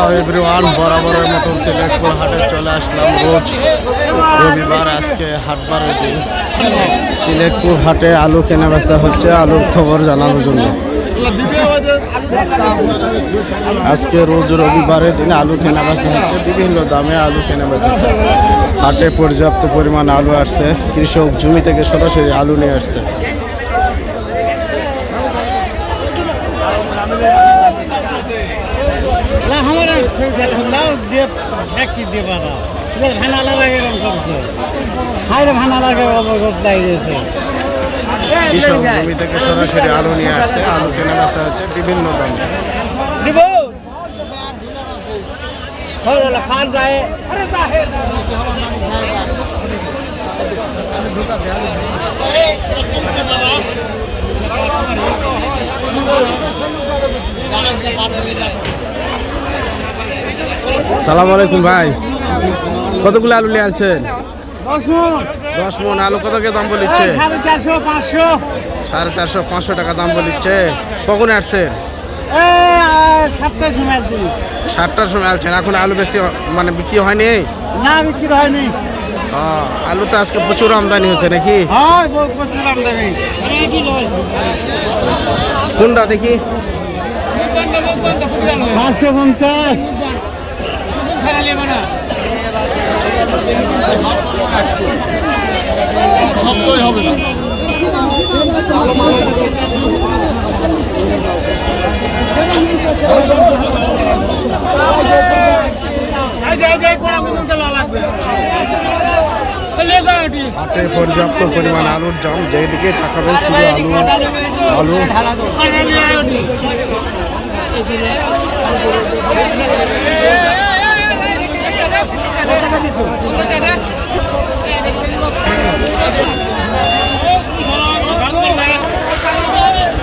Hello everyone, বরাবরের মতন তেলেকপুর হাটে চলে আসলাম রোজ রবিবার, আজকে হাটবারের দিন। তিলেকপুর হাটে আলু কেনা বেচা হচ্ছে, আলুর খবর জানানোর জন্য। আজকে রোজ রবিবারের দিন আলু কেনা বেচা হচ্ছে, বিভিন্ন দামে আলু কেনা বেচা হচ্ছে। হাটে পর্যাপ্ত পরিমাণ আলু আসছে, কৃষক জমি থেকে সরাসরি আলু নিয়ে আসছে। সেই বেতন দাও দিয়ে একটি দিয়ে পাঠাও এবার ভানালা লাগে এরকম করছে হাইরে ভানালা লাগে অবগত লাগিয়েছে কৃষক জমি থেকে সরাসরি আলু নিয়ে আসছে। আলু কেনা বেচা হচ্ছে বিভিন্ন দাম। দিব। খান যায় Thank you. সালাম আলাইকুম ভাই। কতগুলো আলু নিয়ে আসছেন দশ মন। আলু কত কে দাম বলিচ্ছে? সাড়ে চারশো পাঁচশো। টাকা দাম বলিচ্ছে। কখন আসছেন? সাতটার সময় আসছেন এখন আলু বেশি মানে বিক্রি হয়নি? না বিক্রি হয়নি। আলু তো আজকে প্রচুর আমদানি হয়েছে নাকি? প্রচুর আমদানি। কোনটা দেখি? পাঁচশো পঞ্চাশ। হাটে পর্যাপ্ত পরিমাণ আলুর দাম যেদিকে তাকাবেন শুধু আলু। আলু।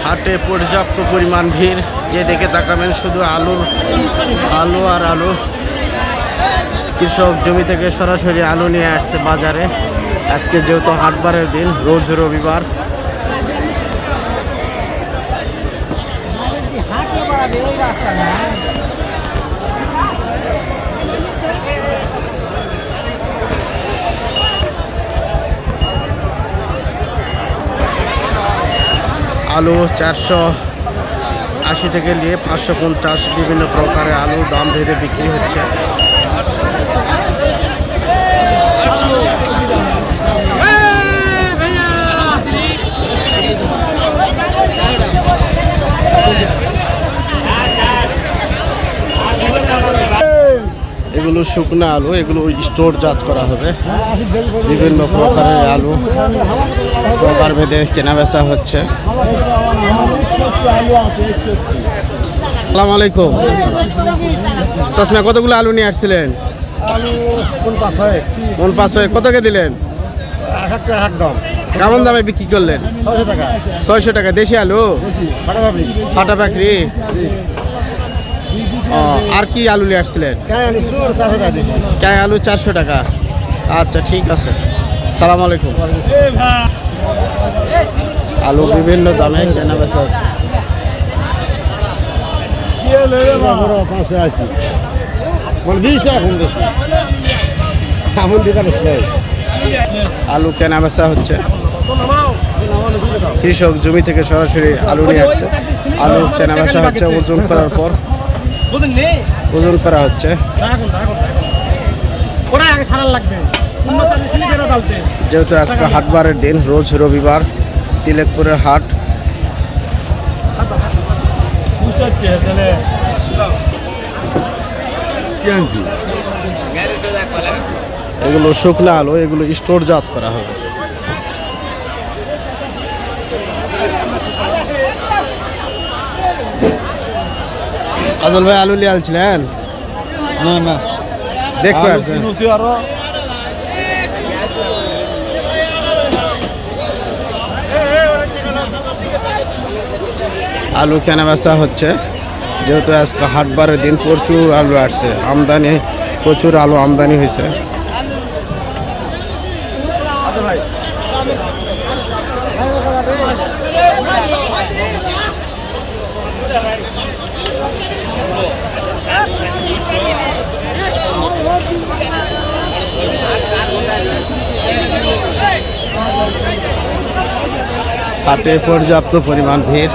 হাটে পর্যাপ্ত পরিমাণ ভিড়, যে দেখে তাকাবেন শুধু আলুর আলু আর আলু। কৃষক জমি থেকে সরাসরি আলু নিয়ে আসছে বাজারে। আজকে যেহেতু হাটবারের দিন, রোজ রবিবার। আলু চারশো আশি থেকে নিয়ে পাঁচশো পঞ্চাশ বিভিন্ন প্রকারের আলু দাম ভেদে বিক্রি হচ্ছে। এগুলো শুকনো আলু এগুলো স্টোরজাত করা হবে। বিভিন্ন প্রকারের আলু প্রকার ভেদে কেনা বেচা হচ্ছে। আসসালামু আলাইকুম। চাষমা কতগুলো আলু নিয়ে আসছিলেন? কোন মন পাঁচ হয়ে কতকে দিলেন? কেমন দামে বিক্রি করলেন? ছয়শো টাকা। ছয়শো টাকা দেশি আলু? ফাটা ও আর কি আলু নিয়ে আসছিলেন? কায় আলু চারশো টাকা। আচ্ছা ঠিক আছে। সালাম আলাইকুম। আলু বিভিন্ন দামে কেনা বেচা হচ্ছে। বড় পাঁচশো আশি মানে বিশ টাকা কম বেশি এমন দোকান আলু কেনা বেচা হচ্ছে। কৃষক জমি থেকে সরাসরি আলু নিয়ে আসছে। আলু কেনা বেচা হচ্ছে ওজন করার পর। ওজন করা হচ্ছে। ওরা আগে সারাল লাগবে। যেহেতু আজকে হাটবারের দিন রোজ রবিবার তিলেকপুরের হাট। এগুলো শুকনো আলো এগুলো স্টোরজাত করা হবে। কাজল ভাই আলু নিয়ে আনছিলেন? না না। দেখতে আসছেন আরও। আলু কেনা বেচা হচ্ছে। যেহেতু আজকে হাটবারের দিন প্রচুর আলু আসছে। আমদানি প্রচুর আলু আমদানি হয়েছে। হাটে পর্যাপ্ত পরিমাণ ভিড়।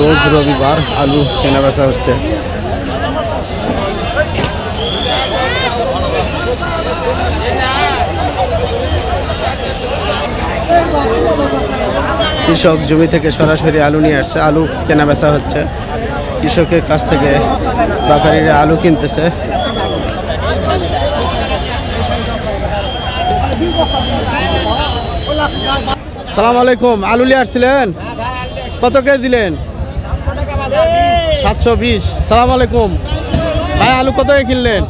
রোজ রবিবার আলু কেনা বেচা হচ্ছে। কৃষক জমি থেকে সরাসরি আলু নিয়ে আসছে, আলু কেনা বেচা হচ্ছে। কৃষকের কাছ থেকে ব্যাপারীরা আলু কিনতেছে। সালাম আলাইকুম, আলু নিয়ে আসছিলেন? কত কে দিলেন? সাতশো বিশ। সালাম আলাইকুম। ভাই, আলু কত কে কিনলেন?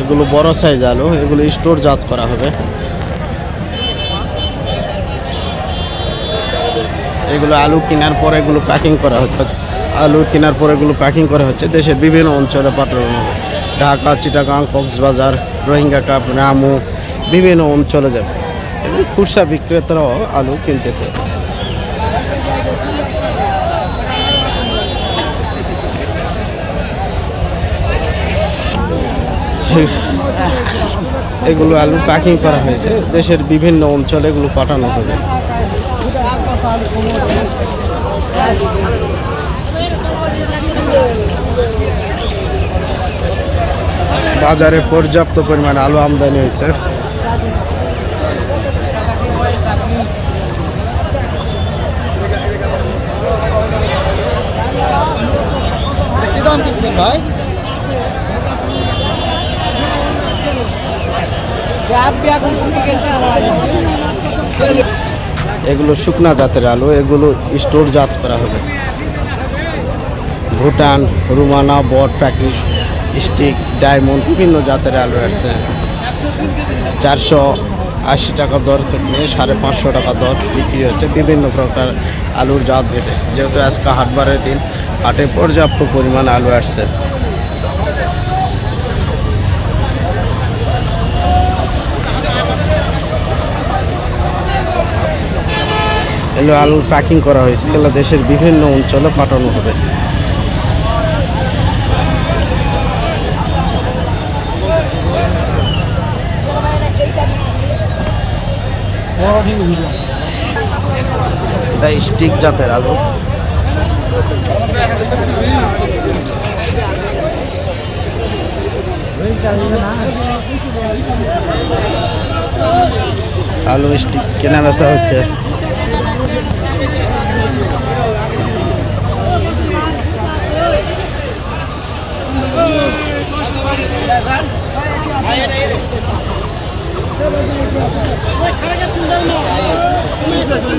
এগুলো বড় সাইজ আলু, এগুলো স্টোর জাত করা হবে। এগুলো আলু কেনার পরে এগুলো প্যাকিং করা হচ্ছে। আলু কেনার পরে এগুলো প্যাকিং করা হচ্ছে দেশের বিভিন্ন অঞ্চলে পাঠানো ঢাকা, চিটাগাং, কক্সবাজার, রোহিঙ্গা কাপ রামু, বিভিন্ন অঞ্চলে যাবে। এবং খুচরা বিক্রেতারাও আলু কিনতেছে। এগুলো আলু প্যাকিং করা হয়েছে। দেশের বিভিন্ন অঞ্চলে এগুলো পাঠানো হবে। বাজারে পর্যাপ্ত পরিমাণ আলু আমদানি হয়েছে। কি দাম কিনছেন ভাই? এগুলো শুকনা জাতের আলু, এগুলো স্টোর জাত করা হবে। ভুটান, রুমানা, বট, প্যাকেট, স্টিক, ডায়মন্ড, বিভিন্ন জাতের আলু আসছে। চারশো আশি টাকা দর থেকে সাড়ে পাঁচশো টাকা দর বিক্রি হচ্ছে বিভিন্ন প্রকার আলুর জাত ভেদে। যেহেতু আজকে হাটবারের দিন, হাটে পর্যাপ্ত পরিমাণ আলু আসছে। এগুলো আলু প্যাকিং করা হয়েছে। এগুলো দেশের বিভিন্ন অঞ্চলে পাঠানো হবে। স্টিক জাতের আলু। আলু স্টিক কেনা বেচা হচ্ছে।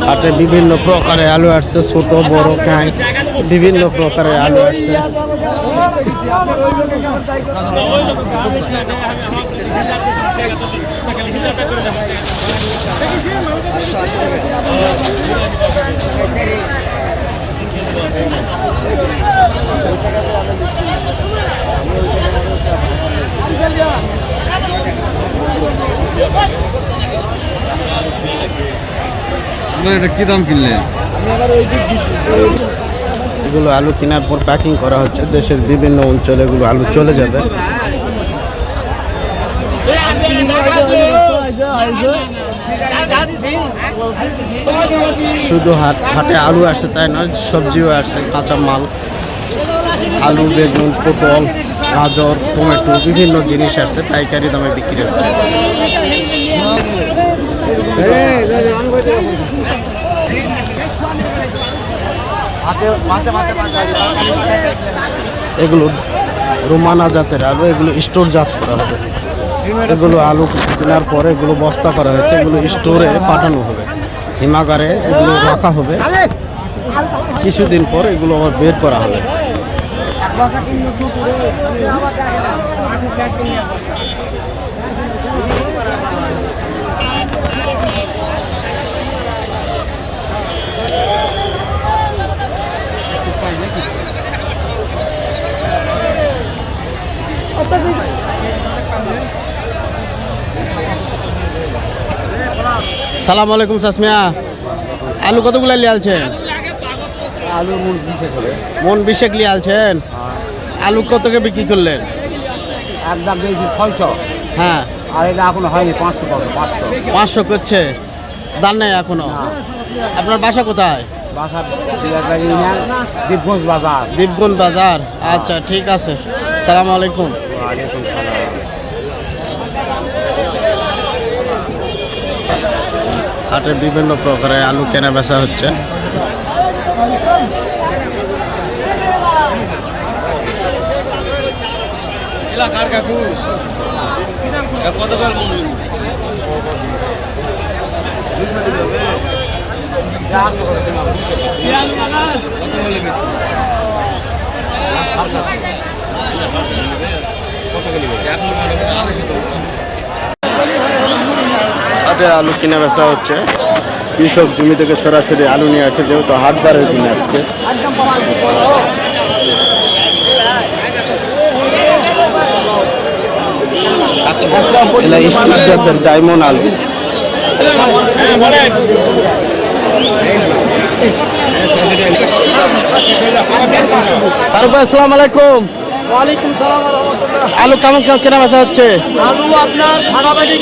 হাটে বিভিন্ন প্রকারের আলু আসছে ছোট বড় কাঁই বিভিন্ন প্রকারের আলু আসছে। এটা দাম এগুলো আলু কেনার পর প্যাকিং করা হচ্ছে। দেশের বিভিন্ন অঞ্চলে এগুলো আলু চলে যাবে। শুধু হাট হাটে আলু আসছে তাই নয়, সবজিও আসছে কাঁচা মাল আলু, বেগুন, পটল, গাজর, টমেটো, বিভিন্ন জিনিস আসছে পাইকারি দামে বিক্রি হচ্ছে। এগুলো রোমানা জাতের আলু, এগুলো স্টোর জাত করা হবে। এগুলো আলু কেনার পরে এগুলো বস্তা করা হয়েছে, এগুলো স্টোরে পাঠানো হবে। হিমাগারে এগুলো রাখা হবে। কিছুদিন পর এগুলো আবার বের করা হবে। সালাম আলাইকুম চাসমিয়া আলু কতগুলো নিয়ে আলছেন? আলু মন বিশেক নিয়ে আলছেন। আলু কতকে বিক্রি করলেন? এক একদম দিয়েছি ছয়শো। হ্যাঁ। আর এটা এখনও হয়নি পাঁচশো পাবো পাঁচশো। পাঁচশো করছে। দান নেই এখনও? আপনার বাসা কোথায়? বাসা দীপগঞ্জ বাজার। দীপগঞ্জ বাজার। আচ্ছা ঠিক আছে। সালাম আলাইকুম। ওয়ালাইকুম সালাম। হাটে বিভিন্ন প্রকারের আলু কেনা বেচা হচ্ছে। হাটে আলু কিনা বেচা হচ্ছে। কৃষক জমি থেকে সরাসরি আলু নিয়ে আসে, যেহেতু হাট বারের দিন আজকে। ডায়মন্ড আলু। তারপর আসসালামু আলাইকুম। ওয়ালাইকুম সালাম আলু কেমন কেমন কেনা বেচা হচ্ছে? আলু আপনার ফাটাফাটি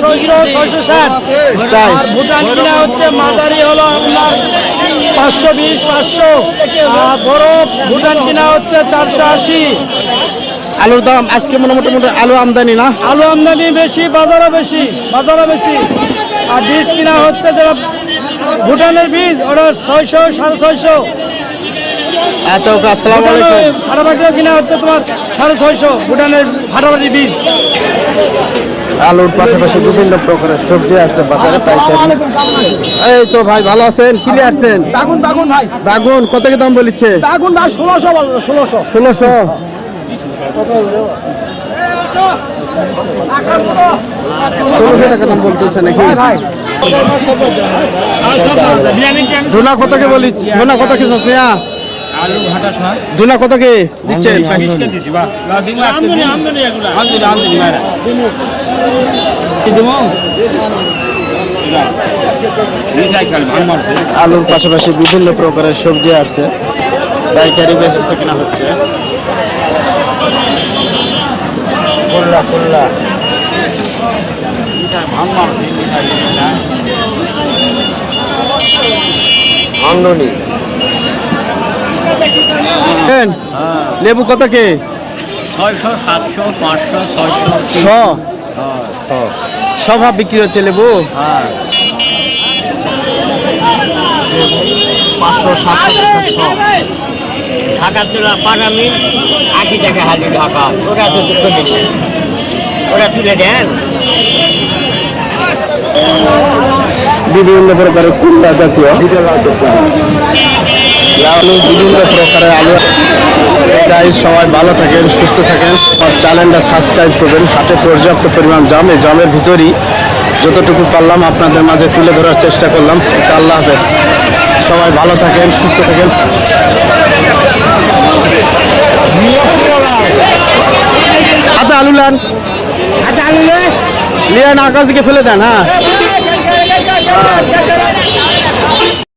ছয়শো ছয়শো ষাট। তাই। ভুটান কিনা হচ্ছে মাঝারি হলো আপনার পাঁচশো বিশ পাঁচশো। আর বড় ভুটান কিনা হচ্ছে চারশো আশি। আলুর দাম আজকে মোটামুটি মোটামুটি আলু আমদানি না? আলু আমদানি বেশি বাজারও বেশি বাজারও বেশি। আর বীজ কিনা হচ্ছে যেটা ভুটানের বীজ ওটা ছয়শো সাড়ে ছয়শো। আচ্ছা ওকে আসসালামু আলাইকুম। ফাটাফাটিও কিনা হচ্ছে তোমার সাড়ে ছয়শো ভুটানের ফাটাফাটি বীজ। আলুর পাশাপাশি বিভিন্ন প্রকারের সবজি আসছে বাজারে পাইকারি। এই তো ভাই ভালো আছেন? কি নিয়ে আসছেন? বাগুন বাগুন ভাই। বাগুন কত কি দাম বলিচ্ছে? বাগুন ভাই ষোলোশো বলো ষোলোশো। ষোলোশো। ষোলোশো টাকা দাম বলতেছে নাকি? ধুনা কত কে বলি ধুনা কত কি সসমিয়া ধুনা কত কে? দিচ্ছেন। আলুর পাশাপাশি বিভিন্ন প্রকারের সবজি আসছে। পাইকারি বেচে কেনা হচ্ছে। খুলনা আমদনি। নেন, লেবু কত কে? ছয়শো সাতশো পাঁচশো ছয়শো ছ সব বিক্রি হচ্ছে লেবু? হ্যাঁ। পাঁচশো সাতশো ঢাকা তোলা পাগামি আশি টাকা হাজি ঢাকা। ওটা তো দুটো ওটা তুলে দেন। বিভিন্ন প্রকারের কুমড়া জাতীয়। আলু বিভিন্ন প্রকারের আলু তাই সবাই ভালো থাকেন সুস্থ থাকেন আর চ্যানেলটা সাবস্ক্রাইব করবেন হাটে পর্যাপ্ত পরিমাণ জাম এই জামের ভিতরই যতটুকু পারলাম আপনাদের মাঝে তুলে ধরার চেষ্টা করলাম আল্লাহ হাফেজ সবাই ভালো থাকেন সুস্থ থাকেন হাতে আলু লান হাতে আলু লেন আকাশ দিকে ফেলে দেন হ্যাঁ